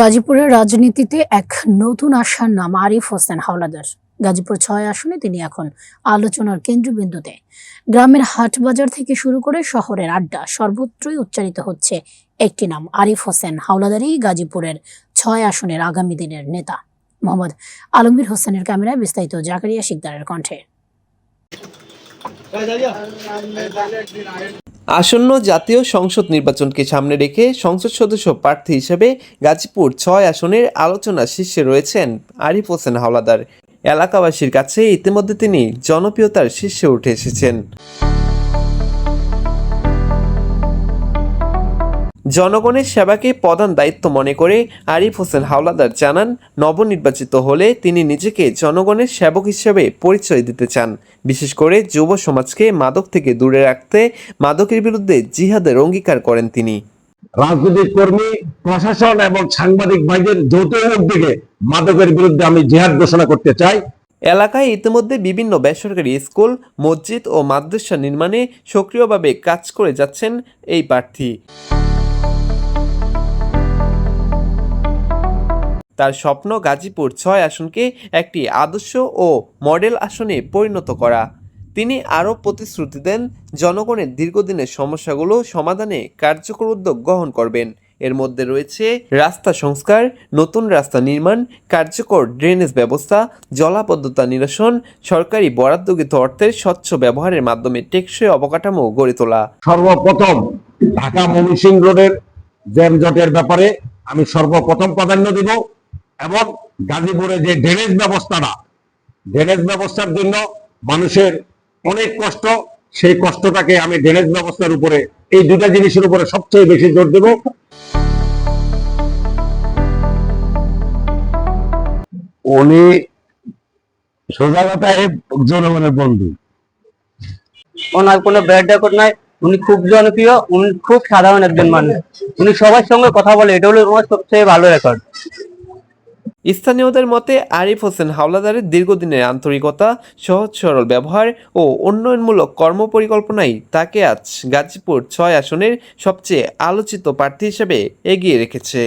গাজীপুরের রাজনীতিতে এক নতুন আশার নাম আরিফ হোসেন হাওলাদার। গাজীপুর ছয় আসনে তিনি এখন আলোচনার কেন্দ্রবিন্দুতে। গ্রামের হাট বাজার থেকে শুরু করে শহরের আড্ডা সর্বত্রই উচ্চারিত হচ্ছে একটি নাম, আরিফ হোসেন হাওলাদারই গাজীপুরের ছয় আসনের আগামী দিনের নেতা। মোহাম্মদ আলমগীর হোসেনের ক্যামেরায় বিস্তারিত, জাকারিয়া শিকদারের কণ্ঠে। আসন্ন জাতীয় সংসদ নির্বাচনকে সামনে রেখে সংসদ সদস্য প্রার্থী হিসেবে গাজীপুর ছয় আসনের আলোচনা শীর্ষে রয়েছেন আরিফ হোসেন হাওলাদার। এলাকাবাসীর কাছে ইতিমধ্যে তিনি জনপ্রিয়তার শীর্ষে উঠে এসেছেন। জনগণের সেবাকে প্রধান দায়িত্ব মনে করে আরিফ হোসেন হাওলাদার জানান নবনির্বাচিত হলে তিনি নিজেকে জনগণের সেবক হিসেবে পরিচয় দিতে চান। বিশেষ করে যুব সমাজকে মাদক থেকে দূরে রাখতে মাদকের বিরুদ্ধে জিহাদের অঙ্গীকার করেন তিনি। রাজনৈতিক কর্মী প্রশাসন এবং সাংবাদিক ভাইদের যৌথ উদ্যোগে মাদকের বিরুদ্ধে আমি জেহাদ ঘোষণা করতে চাই। এলাকায় ইতিমধ্যে বিভিন্ন বেসরকারি স্কুল মসজিদ ও মাদ্রাসা নির্মাণে সক্রিয়ভাবে কাজ করে যাচ্ছেন এই প্রার্থী। তার স্বপ্ন গাজীপুর ছয় আসনকে একটি আদর্শ ও মডেল আসনে পরিণত করা। তিনি আরও প্রতিশ্রুতি দেন, জনগণের দীর্ঘদিনের সমস্যাগুলো সমাধানে কার্যকর উদ্যোগ গ্রহণ করবেন। এর মধ্যে রয়েছে রাস্তা সংস্কার, নতুন রাস্তা নির্মাণ, কার্যকর ড্রেনেজ ব্যবস্থা, জলাবদ্ধতা নিরসন, সরকারি বরাদ্দকৃত অর্থের স্বচ্ছ ব্যবহারের মাধ্যমে টেকসই অবকাঠামো গড়ে তোলা। সর্বপ্রথম ঢাকা ময়মনসিংহ রোডের যানজটের ব্যাপারে আমি সর্বপ্রথম প্রাধান্য দেব। এবং গাজীপুরে যে ড্রেনেজ ব্যবস্থাটা ড্রেনেজ ব্যবস্থার জন্য মানুষের অনেক কষ্ট। সেই কষ্টটাকে আমি ড্রেনেজ ব্যবস্থার উপরে, এই দুটা জিনিসের উপরে সবচেয়ে বেশি জোর দেব। উনি সোজা কথায় জনগণের বন্ধু। ওনার কোনো ব্যাড রেকর্ড নাই। উনি খুব জনপ্রিয়, উনি খুব সাধারণ একজন মানুষ। উনি সবার সঙ্গে কথা বলে, এটা হলো সবচেয়ে ভালো রেকর্ড স্থানীয়দের মতে আরিফ হোসেন হাওলাদারের দীর্ঘদিনের আন্তরিকতা, সহজ সরল ব্যবহার ও উন্নয়নমূলক কর্মপরিকল্পনাই তাকে আজ গাজীপুর ছয় আসনের সবচেয়ে আলোচিত প্রার্থী হিসেবে এগিয়ে রেখেছে।